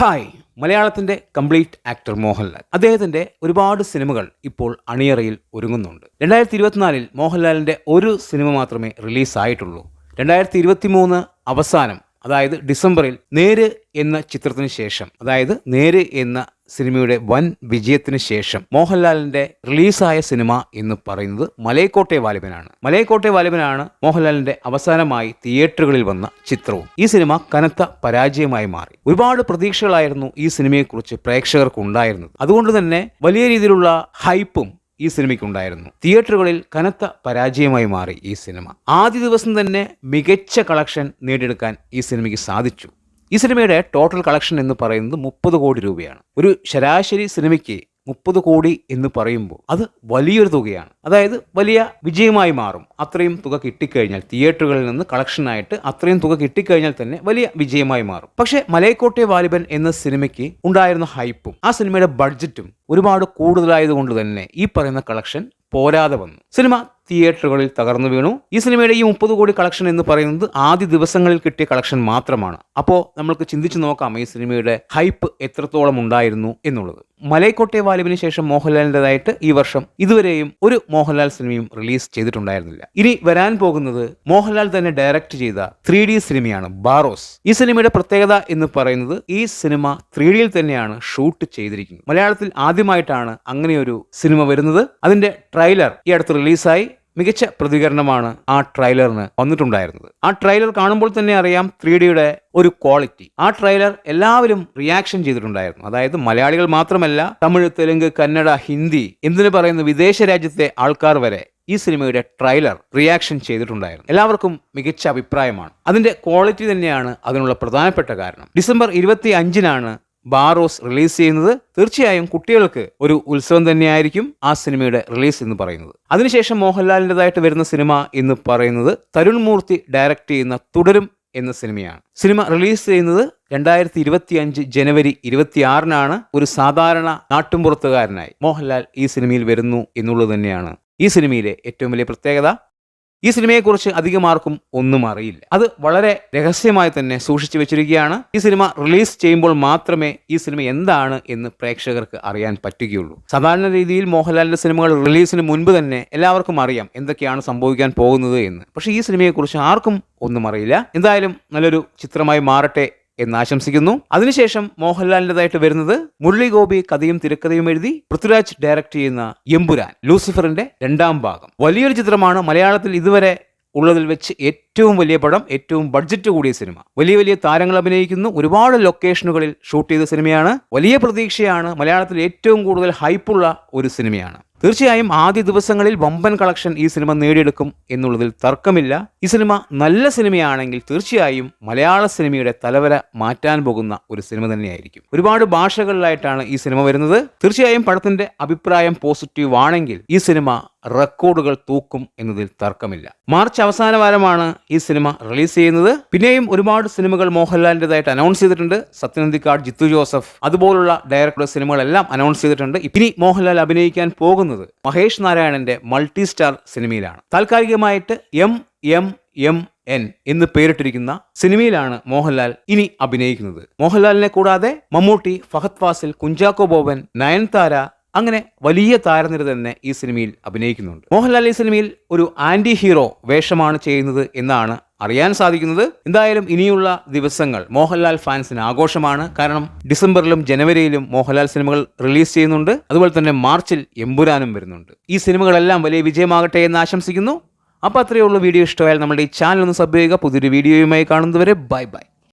Hi. മലയാളത്തിന്റെ complete actor Mohanlal. അദ്ദേഹത്തിന്റെ ഒരുപാട് സിനിമകൾ ഇപ്പോൾ അണിയറയിൽ ഒരുങ്ങുന്നുണ്ട്. രണ്ടായിരത്തി ഇരുപത്തിനാലിൽ മോഹൻലാലിന്റെ ഒരു സിനിമ മാത്രമേ റിലീസായിട്ടുള്ളൂ. രണ്ടായിരത്തി ഇരുപത്തി മൂന്ന് അവസാനം അതായത് ഡിസംബറിൽ നേര് എന്ന ചിത്രത്തിന് ശേഷം അതായത് നേര് എന്ന സിനിമയുടെ വൻ വിജയത്തിന് ശേഷം മോഹൻലാലിന്റെ റിലീസായ സിനിമ എന്ന് പറയുന്നത് മലയക്കോട്ടെ വാലിബനാണ്. മലയക്കോട്ടെ വാലിബനാണ് മോഹൻലാലിന്റെ അവസാനമായി തിയേറ്ററുകളിൽ വന്ന ചിത്രവും. ഈ സിനിമ കനത്ത പരാജയമായി മാറി. ഒരുപാട് പ്രതീക്ഷകളായിരുന്നു ഈ സിനിമയെക്കുറിച്ച് പ്രേക്ഷകർക്ക് ഉണ്ടായിരുന്നത് അതുകൊണ്ട് തന്നെ വലിയ രീതിയിലുള്ള ഹൈപ്പും ഈ സിനിമയ്ക്കുണ്ടായിരുന്നു. തിയേറ്ററുകളിൽ കനത്ത പരാജയമായി മാറി ഈ സിനിമ. ആദ്യ ദിവസം തന്നെ മികച്ച കളക്ഷൻ നേടിയെടുക്കാൻ ഈ സിനിമയ്ക്ക് സാധിച്ചു. ഈ സിനിമയുടെ ടോട്ടൽ കളക്ഷൻ എന്ന് പറയുന്നത് മുപ്പത് കോടി രൂപയാണ്. ഒരു ശരാശരി സിനിമയ്ക്ക് മുപ്പത് കോടി എന്ന് പറയുമ്പോൾ അത് വലിയൊരു തുകയാണ്. അതായത് വലിയ വിജയമായി മാറും. അത്രയും തുക കിട്ടിക്കഴിഞ്ഞാൽ തിയേറ്ററുകളിൽ നിന്ന് കളക്ഷനായിട്ട് അത്രയും തുക കിട്ടിക്കഴിഞ്ഞാൽ തന്നെ വലിയ വിജയമായി മാറും. പക്ഷേ മലയക്കോട്ടെ വാലിബൻ എന്ന സിനിമയ്ക്ക് ഉണ്ടായിരുന്ന ഹൈപ്പും ആ സിനിമയുടെ ബഡ്ജറ്റും ഒരുപാട് കൂടുതലായതുകൊണ്ട് തന്നെ ഈ പറയുന്ന കളക്ഷൻ പോരാതെ വന്നു. സിനിമ തിയേറ്ററുകളിൽ തകർന്നു വീണു. ഈ സിനിമയുടെ ഈ മുപ്പത് കോടി കളക്ഷൻ എന്ന് പറയുന്നത് ആദ്യ ദിവസങ്ങളിൽ കിട്ടിയ കളക്ഷൻ മാത്രമാണ്. അപ്പോൾ നമ്മൾക്ക് ചിന്തിച്ചു നോക്കാം ഈ സിനിമയുടെ ഹൈപ്പ് എത്രത്തോളം ഉണ്ടായിരുന്നു എന്നുള്ളത്. മലൈക്കോട്ടെ വാലിബിന് ശേഷം മോഹൻലാലിന്റെതായിട്ട് ഈ വർഷം ഇതുവരെയും ഒരു മോഹൻലാൽ സിനിമയും റിലീസ് ചെയ്തിട്ടുണ്ടായിരുന്നില്ല. ഇനി വരാൻ പോകുന്നത് മോഹൻലാൽ തന്നെ ഡയറക്റ്റ് ചെയ്ത ത്രീ ഡി സിനിമയാണ് ബാറോസ്. ഈ സിനിമയുടെ പ്രത്യേകത എന്ന് പറയുന്നത് ഈ സിനിമ ത്രീ ഡിയിൽ തന്നെയാണ് ഷൂട്ട് ചെയ്തിരിക്കുന്നത്. മലയാളത്തിൽ ആദ്യമായിട്ടാണ് അങ്ങനെയൊരു സിനിമ വരുന്നത്. അതിന്റെ ട്രെയിലർ ഈ അടുത്ത് റിലീസായി. മികച്ച പ്രതികരണമാണ് ആ ട്രെയിലറിന് വന്നിട്ടുണ്ടായിരുന്നത്. ആ ട്രെയിലർ കാണുമ്പോൾ തന്നെ അറിയാം ത്രീ ഡിയുടെ ഒരു ക്വാളിറ്റി. ആ ട്രെയിലർ എല്ലാവരും റിയാക്ഷൻ ചെയ്തിട്ടുണ്ടായിരുന്നു. അതായത് മലയാളികൾ മാത്രമല്ല തമിഴ് തെലുങ്ക് കന്നഡ ഹിന്ദി എന്തിനു പറയുന്ന വിദേശ രാജ്യത്തെ ആൾക്കാർ വരെ ഈ സിനിമയുടെ ട്രെയിലർ റിയാക്ഷൻ ചെയ്തിട്ടുണ്ടായിരുന്നു. എല്ലാവർക്കും മികച്ച അഭിപ്രായമാണ്. അതിന്റെ ക്വാളിറ്റി തന്നെയാണ് അതിനുള്ള പ്രധാനപ്പെട്ട കാരണം. ഡിസംബർ ഇരുപത്തി അഞ്ചിനാണ് ബാറോസ് റിലീസ് ചെയ്യുന്നത് തീർച്ചയായും കുട്ടികൾക്ക് ഒരു ഉത്സവം തന്നെയായിരിക്കും ആ സിനിമയുടെ റിലീസ് എന്ന് പറയുന്നത്. അതിനുശേഷം മോഹൻലാലിന്റെതായിട്ട് വരുന്ന സിനിമ എന്ന് പറയുന്നത് തരുൺ മൂർത്തി ഡയറക്റ്റ് ചെയ്യുന്ന തുടരും എന്ന സിനിമയാണ്. സിനിമ റിലീസ് ചെയ്യുന്നത് രണ്ടായിരത്തി ഇരുപത്തി അഞ്ച് ജനുവരി ഇരുപത്തിയാറിനാണ് ഒരു സാധാരണ നാട്ടുംപുറത്തുകാരനായി മോഹൻലാൽ ഈ സിനിമയിൽ വരുന്നു എന്നുള്ളത് തന്നെയാണ് ഈ സിനിമയിലെ ഏറ്റവും വലിയ പ്രത്യേകത. ഈ സിനിമയെക്കുറിച്ച് അധികം ആർക്കും ഒന്നും അറിയില്ല. അത് വളരെ രഹസ്യമായി തന്നെ സൂക്ഷിച്ചു വെച്ചിരിക്കുകയാണ്. ഈ സിനിമ റിലീസ് ചെയ്യുമ്പോൾ മാത്രമേ ഈ സിനിമ എന്താണ് എന്ന് പ്രേക്ഷകർക്ക് അറിയാൻ പറ്റുകയുള്ളൂ. സാധാരണ രീതിയിൽ മോഹൻലാലിന്റെ സിനിമകൾ റിലീസിന് മുൻപ് തന്നെ എല്ലാവർക്കും അറിയാം എന്തൊക്കെയാണ് സംഭവിക്കാൻ പോകുന്നത് എന്ന്. പക്ഷേ ഈ സിനിമയെക്കുറിച്ച് ആർക്കും ഒന്നും അറിയില്ല. എന്തായാലും നല്ലൊരു ചിത്രമായി മാറട്ടെ എന്ന് ആശംസിക്കുന്നു. അതിനുശേഷം മോഹൻലാലിന്റെതായിട്ട് വരുന്നത് മുരളി ഗോപി കഥയും തിരക്കഥയും എഴുതി പൃഥ്വിരാജ് ഡയറക്റ്റ് ചെയ്യുന്ന എമ്പുരാൻ ലൂസിഫറിന്റെ രണ്ടാം ഭാഗം. വലിയൊരു ചിത്രമാണ് മലയാളത്തിൽ ഇതുവരെ ഉള്ളതിൽ വെച്ച് ഏറ്റവും വലിയ പടം ഏറ്റവും ബഡ്ജറ്റ് കൂടിയ സിനിമ. വലിയ വലിയ താരങ്ങൾ അഭിനയിക്കുന്നു ഒരുപാട് ലൊക്കേഷനുകളിൽ ഷൂട്ട് ചെയ്ത സിനിമയാണ്. വലിയ പ്രതീക്ഷയാണ് മലയാളത്തിൽ ഏറ്റവും കൂടുതൽ ഹൈപ്പുള്ള ഒരു സിനിമയാണ്. തീർച്ചയായും ആദ്യ ദിവസങ്ങളിൽ വമ്പൻ കളക്ഷൻ ഈ സിനിമ നേടിയെടുക്കും എന്നുള്ളതിൽ തർക്കമില്ല. ഈ സിനിമ നല്ല സിനിമയാണെങ്കിൽ തീർച്ചയായും മലയാള സിനിമയുടെ തലവര മാറ്റാൻ പോകുന്ന ഒരു സിനിമ തന്നെയായിരിക്കും. ഒരുപാട് ഭാഷകളിലായിട്ടാണ് ഈ സിനിമ വരുന്നത്. തീർച്ചയായും പടത്തിന്റെ അഭിപ്രായം പോസിറ്റീവ് ആണെങ്കിൽ ഈ സിനിമ റെക്കോർഡുകൾ തൂക്കും എന്നതിൽ തർക്കമില്ല. മാർച്ച് അവസാന വാരമാണ് ഈ സിനിമ റിലീസ് ചെയ്യുന്നത്. പിന്നെയും ഒരുപാട് സിനിമകൾ മോഹൻലാലിന്റെതായിട്ട് അനൗൺസ് ചെയ്തിട്ടുണ്ട്. സത്യനന്ദിക്കാട് ജിത്തു ജോസഫ് അതുപോലുള്ള ഡയറക്ടർ സിനിമകളെല്ലാം അനൗൺസ് ചെയ്തിട്ടുണ്ട്. ഇനി മോഹൻലാൽ അഭിനയിക്കാൻ പോകുന്നത് മഹേഷ് നാരായണന്റെ മൾട്ടി സ്റ്റാർ സിനിമയിലാണ്. താൽക്കാലികമായിട്ട് എം എം എം എൻ എന്ന് പേരിട്ടിരിക്കുന്ന സിനിമയിലാണ് മോഹൻലാൽ ഇനി അഭിനയിക്കുന്നത്. മോഹൻലാലിനെ കൂടാതെ മമ്മൂട്ടി ഫഹദ് ഫാസിൽ കുഞ്ചാക്കോ ബോബൻ നയൻതാര അങ്ങനെ വലിയ താരനിര തന്നെ ഈ സിനിമയിൽ അഭിനയിക്കുന്നുണ്ട്. മോഹൻലാൽ ഈ സിനിമയിൽ ഒരു ആന്റി ഹീറോ വേഷമാണ് ചെയ്യുന്നത് എന്നാണ് അറിയാൻ സാധിക്കുന്നത്. എന്തായാലും ഇനിയുള്ള ദിവസങ്ങൾ മോഹൻലാൽ ഫാൻസിന് ആഘോഷമാണ്. കാരണം ഡിസംബറിലും ജനുവരിയിലും മോഹൻലാൽ സിനിമകൾ റിലീസ് ചെയ്യുന്നുണ്ട്. അതുപോലെ തന്നെ മാർച്ചിൽ എമ്പുരാനും വരുന്നുണ്ട്. ഈ സിനിമകളെല്ലാം വലിയ വിജയമാകട്ടെ എന്ന് ആശംസിക്കുന്നു. അപ്പോൾ അത്രയേ ഉള്ളൂ. വീഡിയോ ഇഷ്ടമായാൽ നമ്മുടെ ഈ ചാനൽ ഒന്ന് സബ് ചെയ്യുക. പുതിയൊരു വീഡിയോയുമായി കാണുന്നതുവരെ ബൈ ബൈ.